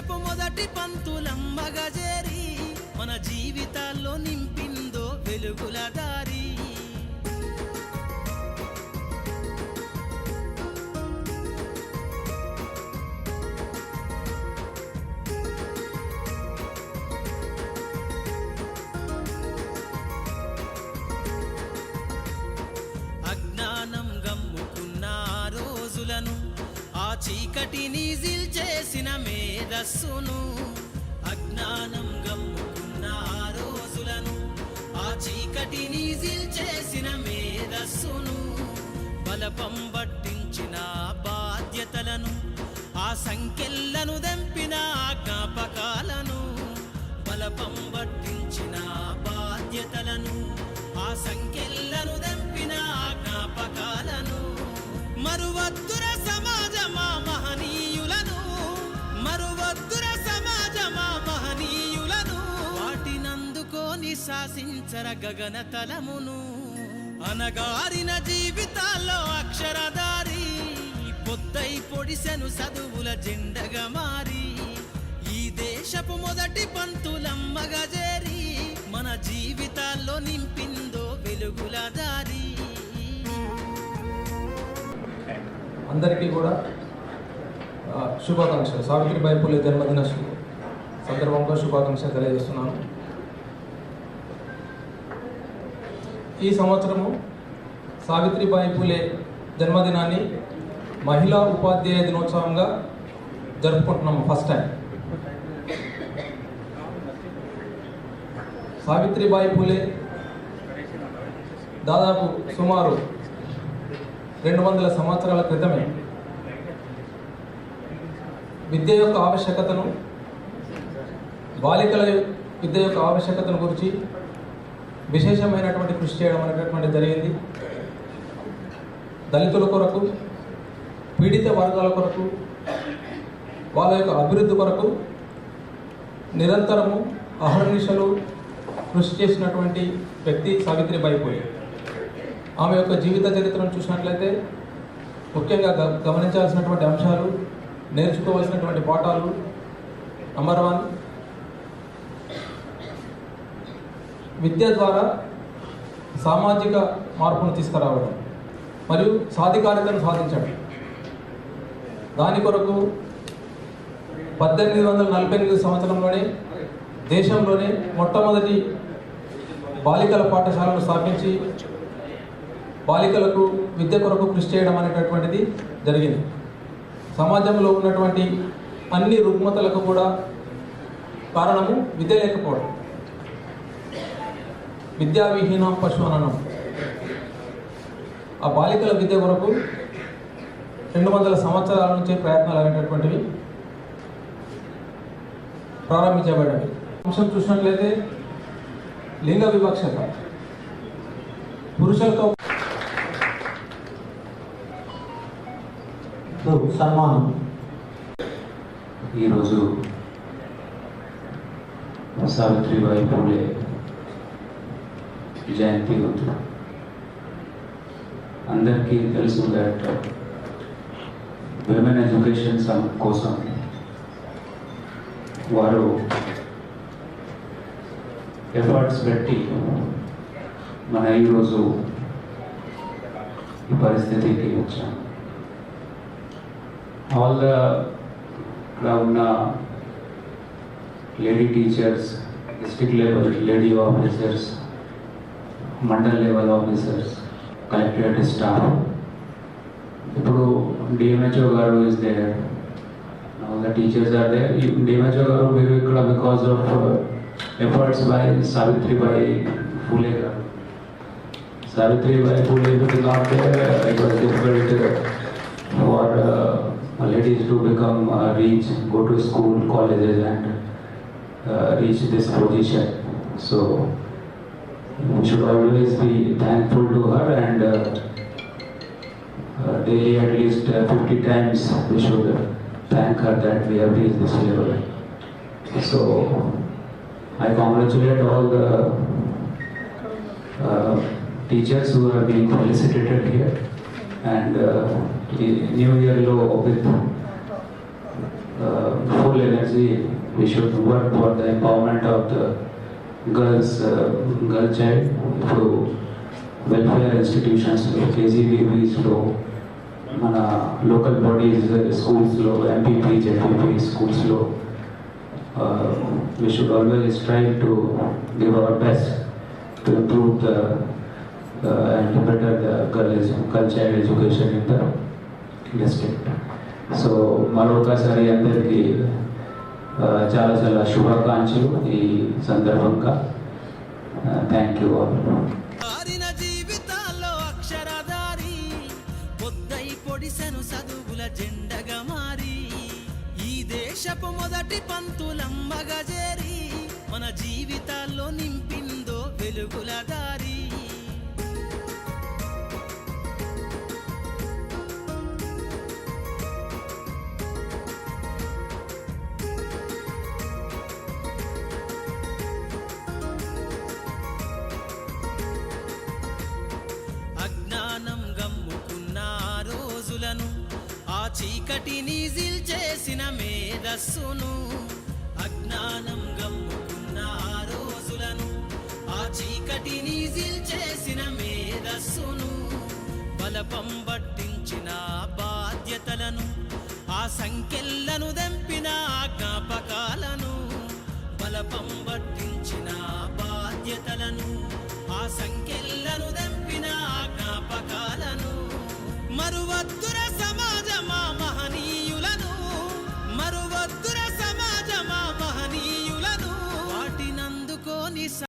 దేశపు మొదటి పంతులమ్మగా చేరి మన జీవితాల్లో నింపిందో వెలుగుల చీకటిని చేసిన మేధస్సును అజ్ఞానం గమ్ముకున్న ఆ రోజులను ఆ చీకటిని చేసిన మేధస్సును బలపం పట్టించిన బాధ్యతలను ఆ సంఖ్యలను వాటినందుకోని గగన తలమును. అనగారిన జీవితాల్లో అక్షరదారి పొద్దై పొడిసెను చదువుల జెండగా మారి. ఈ దేశపు మొదటి పంతులమ్మగా చేరి మన జీవితాల్లో నింపిందో వెలుగుల దారి. అందరికీ కూడా శుభాకాంక్షలు. సావిత్రిబాయి పూలే జన్మదిన సందర్భంగా శుభాకాంక్షలు తెలియజేస్తున్నాను. ఈ సంవత్సరము సావిత్రిబాయి పూలే జన్మదినాన్ని మహిళా ఉపాధ్యాయ దినోత్సవంగా జరుపుకుంటున్నాము ఫస్ట్ టైం. సావిత్రిబాయి పూలే దాదాపు సుమారు రెండు వందల సంవత్సరాల క్రితమే విద్య యొక్క ఆవశ్యకతను బాలికల విద్య యొక్క ఆవశ్యకతను గురించి విశేషమైనటువంటి కృషి చేయడం అనేటటువంటి జరిగింది. దళితుల కొరకు పీడిత వర్గాల కొరకు వాళ్ళ యొక్క అభివృద్ధి కొరకు నిరంతరము అహర్నిశలు కృషి చేసినటువంటి వ్యక్తి సావిత్రిబాయి పూలే ఆమె యొక్క జీవిత చరిత్రను చూసినట్లయితే ముఖ్యంగా గ- గమనించాల్సినటువంటి అంశాలు నేర్చుకోవాల్సినటువంటి పాఠాలు నంబర్ వన్ విద్య ద్వారా సామాజిక మార్పును తీసుకురావడం మరియు సాధికారితను సాధించడం. దాని కొరకు పద్దెనిమిది వందల నలభై ఎనిమిది సంవత్సరంలోనే దేశంలోనే మొట్టమొదటి బాలికల పాఠశాలను స్థాపించి బాలికలకు విద్య కొరకు కృషి చేయడం అనేటటువంటిది జరిగింది. సమాజంలో ఉన్నటువంటి అన్ని రుగ్మతలకు కూడా కారణము విద్య లేకపోవడం. విద్యావిహీనం పశు అననం ఆ బాలికల విద్య కొరకు రెండు వందల సంవత్సరాల నుంచి ప్రయత్నాలు అనేటటువంటివి ప్రారంభించబడినవి అంశం చూసినట్లయితే లింగ వివక్షత. పురుషులతో సన్మానం. ఈరోజు సావిత్రిబాయి పూలే జయంతి ఉంది అందరికీ తెలుసు దట్ విమెన్ ఎడ్యుకేషన్ సం కోసం వారు ఎఫర్ట్స్ పెట్టి మన ఈరోజు ఈ పరిస్థితికి వచ్చాం all the ఇక్కడ ఉన్న lady teachers district level lady officers mandal level officers collectorate staff ఇప్పుడు డిఎంహెచ్ఓ గారు is there all the teachers are there DMHO గారు మీరు ఇక్కడ because of efforts by Savitribai Phule గారు Savitribai Phule not there it was difficult for uh, ladies to become uh, reach go to school colleges and uh, reach this position so we should always be thankful to her and uh, uh daily at least uh, 50 times we should thank her that we have reached this level. So I congratulate all the uh, teachers who are being felicitated here and uh, New Year low with uh, full energy we should work for the empowerment of the girls, uh, girl child ఇప్పుడు welfare institutions కేజీబీవీస్లో మన local bodies స్కూల్స్లో MPP ZPP స్కూల్స్లో we should always strive to give our best to improve the uh, and better the girl culture education in the district. So మరొకసారి అందరికీ ఆ, చాలా చాలా శుభాకాంక్షలు ఈ సందర్భంగా. థ్యాంక్ యూ ఆల్ పొడిసెను చదువుల జెండగా మారి ఈ దేశపు మొదటి పంతులమ్మగా చేరి మన జీవితాల్లో నింపిందో వెలుగుల దారి. చీకటిని జిల్చేసిన మేధస్సును అజ్ఞానం గమ్ముకున్న ఆ రోజులను ఆ చీకటిని జిల్చేసిన మేధస్సును బలపం పట్టించిన బాధ్యతలను ఆ సంఖ్యలను దంపిన జ్ఞాపకాలను బలపం పట్టించిన బాధ్యతలను ఆ సంఖ్యలను దెంపిన